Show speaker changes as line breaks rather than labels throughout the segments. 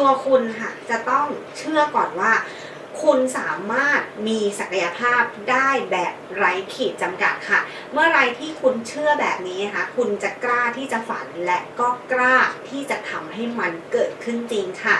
ตัวคุณค่ะจะต้องเชื่อก่อนว่า คุณสามารถมีศักยภาพได้แบบไร้ขีดจำกัดค่ะ เมื่อไรที่คุณเชื่อแบบนี้นะคะคุณจะกล้าที่จะฝันและก็กล้าที่จะทำให้มันเกิดขึ้นจริงค่ะ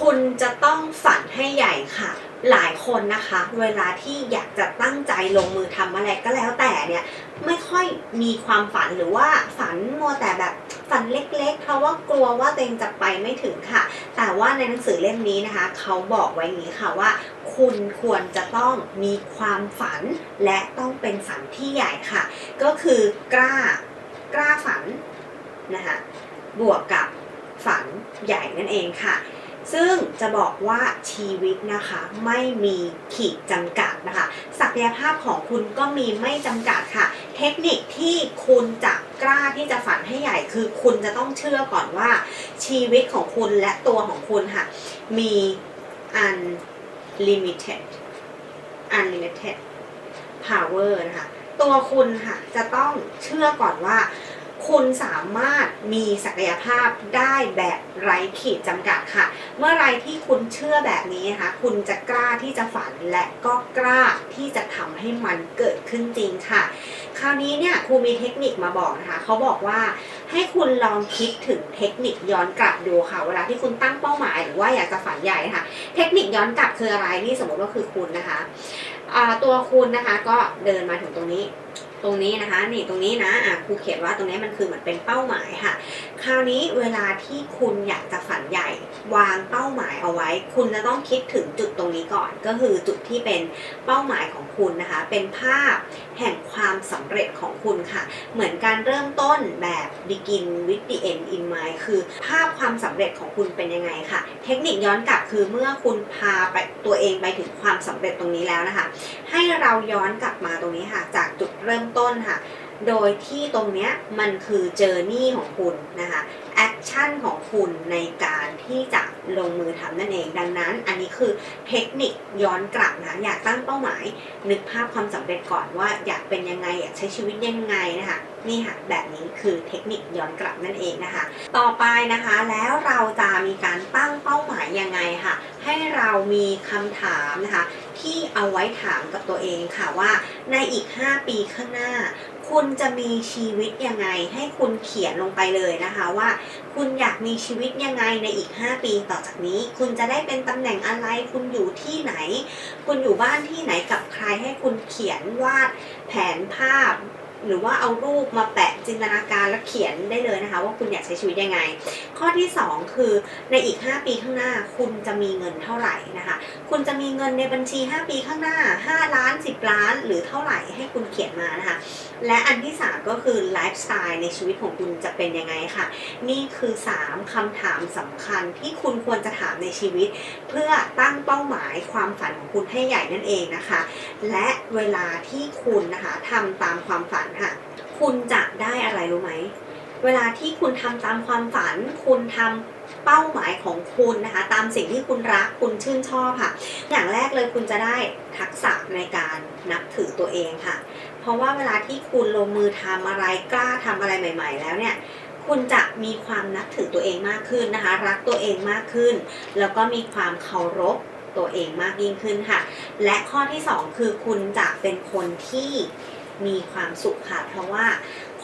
คุณจะต้องฝันให้ใหญ่ค่ะ หลายคนนะคะ เวลาที่อยากจะตั้งใจลงมือทำอะไรก็แล้วแต่เนี่ยไม่ค่อยมีความฝันหรือว่าฝันมัวแต่แบบฝันเล็กๆ เพราะว่ากลัวว่าตัวเองจะไปไม่ถึงค่ะ แต่ว่าในหนังสือเล่มนี้นะคะ เขาบอกไว้นี้ค่ะว่า คุณควรจะต้องมีความฝัน และต้องเป็นฝันที่ใหญ่ค่ะ ก็คือกล้ากล้าฝันนะคะบวกกับฝันใหญ่นั่นเองค่ะ ซึ่งจะบอกว่าชีวิตนะคะไม่มีขีดจำกัดนะคะ ศักยภาพของคุณก็มีไม่จำกัดค่ะ เทคนิคที่คุณจะกล้าที่จะฝันให้ใหญ่ คือคุณจะต้องเชื่อก่อนว่า ชีวิตของคุณและตัวของคุณค่ะ มี unlimited unlimited power นะคะตัวคุณค่ะจะต้องเชื่อก่อนว่า คุณสามารถมีศักยภาพได้แบบไร้ขีดจำกัดค่ะ เมื่อไรที่คุณเชื่อแบบนี้นะคะคุณจะกล้าที่จะฝันและก็กล้าที่จะทำให้มันเกิดขึ้นจริงค่ะ คราวนี้เนี่ยครูมีเทคนิคมาบอกนะคะเขาบอกว่าให้คุณลองคิดถึงเทคนิคย้อนกลับดูค่ะ เวลาที่คุณตั้งเป้าหมายหรือว่าอยากจะฝันใหญ่นะคะเทคนิคย้อนกลับคืออะไรนี่สมมติว่าคือคุณนะคะตัวคุณนะคะก็เดินมาถึงตรงนี้ ตรงนี้นะคะ นี่ตรงนี้นะอะครูเขียนว่าตรงนี้มันคือเหมือนเป็นเป้าหมายค่ะคราวนี้เวลาที่คุณอยากจะฝันใหญ่ วางเป้าหมายเอาไว้ คุณจะต้องคิดถึงจุดตรงนี้ก่อน ก็คือจุดที่เป็นเป้าหมายของคุณนะคะ เป็นภาพแห่งความสำเร็จของคุณค่ะ เหมือนการเริ่มต้นแบบ begin with the end in mind คือภาพความสำเร็จของคุณเป็นยังไงค่ะ เทคนิคย้อนกลับคือเมื่อคุณพาไปตัวเองไปถึงความสำเร็จตรงนี้แล้วนะคะ ให้เราย้อนกลับมาตรงนี้ค่ะ จากจุดเริ่มต้นค่ะ โดยที่ตรงเนี้ยมันคือเจอร์นี่ของคุณนะคะแอคชั่นของคุณในการที่จะลงมือทำนั่นเอง ดังนั้น อันนี้คือเทคนิคย้อนกลับนะอยากตั้งเป้าหมาย นึกภาพความสำเร็จก่อนว่าอยากเป็นยังไงอยากใช้ชีวิตยังไงนะคะนี่ค่ะแบบนี้คือเทคนิคย้อนกลับนั่นเองนะคะ ต่อไปนะคะแล้วเราจะมีการตั้งเป้าหมายยังไงค่ะ ให้เรามีคำถามนะคะที่เอาไว้ถามกับตัวเองค่ะว่าในอีก 5 ปีข้างหน้า คุณจะมีชีวิตยังไง ให้คุณเขียนลงไปเลยนะคะว่า คุณอยากมีชีวิตยังไงในอีก 5 ปีต่อจากนี้ คุณจะได้เป็นตำแหน่งอะไร คุณอยู่ที่ไหน คุณอยู่บ้านที่ไหนกับใครให้คุณเขียนวาดแผนภาพหรือว่าเอารูปมาแปะจินตนาการแล้วเขียนได้เลยนะคะ ว่าคุณอยากใช้ชีวิตยังไง ข้อที่ 2 คือในอีก 5 ปีข้างหน้า คุณจะมีเงินเท่าไหร่นะคะ คุณจะมีเงินในบัญชี 5 ปีข้างหน้า 5 ล้านหรือเท่าไหร่ให้คุณเขียนมานะคะ และอันที่ 3 ก็คือไลฟ์สไตล์ในชีวิตของคุณจะเป็นยังไงค่ะ นี่คือ 3คำถามสำคัญที่คุณควรจะถามในชีวิต เพื่อตั้งเป้าหมายความฝันของคุณให้ใหญ่นั่นเองนะคะ และเวลาที่คุณนะคะทำตามความฝันค่ะ คุณจะได้อะไรรู้ไหมเวลาที่คุณทำตามความฝัน คุณทำ เป้าหมายของคุณนะคะ ตามสิ่งที่คุณรักคุณชื่นชอบค่ะ อย่างแรกเลยคุณจะได้ทักษะในการนับถือตัวเองค่ะ เพราะว่าเวลาที่คุณลงมือทำอะไรกล้าทำอะไรใหม่ ๆ แล้วเนี่ยคุณจะมีความนับถือตัวเองมากขึ้นนะคะ รักตัวเองมากขึ้น แล้วก็มีความเคารพตัวเองมากยิ่งขึ้นค่ะ และข้อที่สองคือคุณจะเป็นคนที่มีความสุขค่ะ เพราะว่า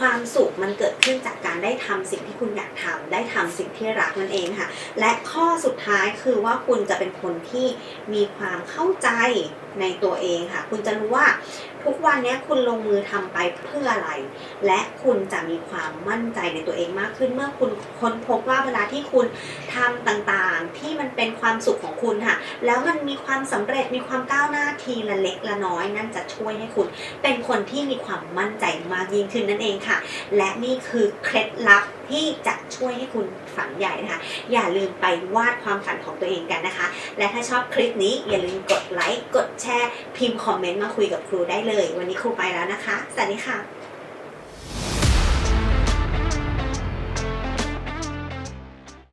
ความสุขมันเกิดขึ้นจากการได้ทำสิ่งที่คุณอยากทำได้ทำสิ่งที่รักนั่นเองค่ะ และข้อสุดท้ายคือว่าคุณจะเป็นคนที่มีความเข้าใจในตัวเองค่ะ คุณจะรู้ว่าทุกวันนี้คุณลงมือทำไปเพื่ออะไร และคุณจะมีความมั่นใจในตัวเองมากขึ้น เมื่อคุณค้นพบว่าเวลาที่คุณทำต่างๆ ที่มันเป็นความสุขของคุณค่ะ แล้วมันมีความสำเร็จมีความก้าวหน้าทีละเล็กละน้อย นั่นจะช่วยให้คุณ เป็นคนที่มีความมั่นใจมากยิ่งขึ้นนั่นเองค่ะค่ะ และนี่คือเคล็ดลับที่จะช่วยให้คุณฝันใหญ่นะคะ อย่าลืมไปวาดความฝันของตัวเองกันนะคะ และถ้าชอบคลิปนี้อย่าลืมกดไลค์ กดแชร์ พิมพ์คอมเมนต์มาคุยกับครูได้เลย วันนี้ครูไปแล้วนะคะ สวัสดีค่ะ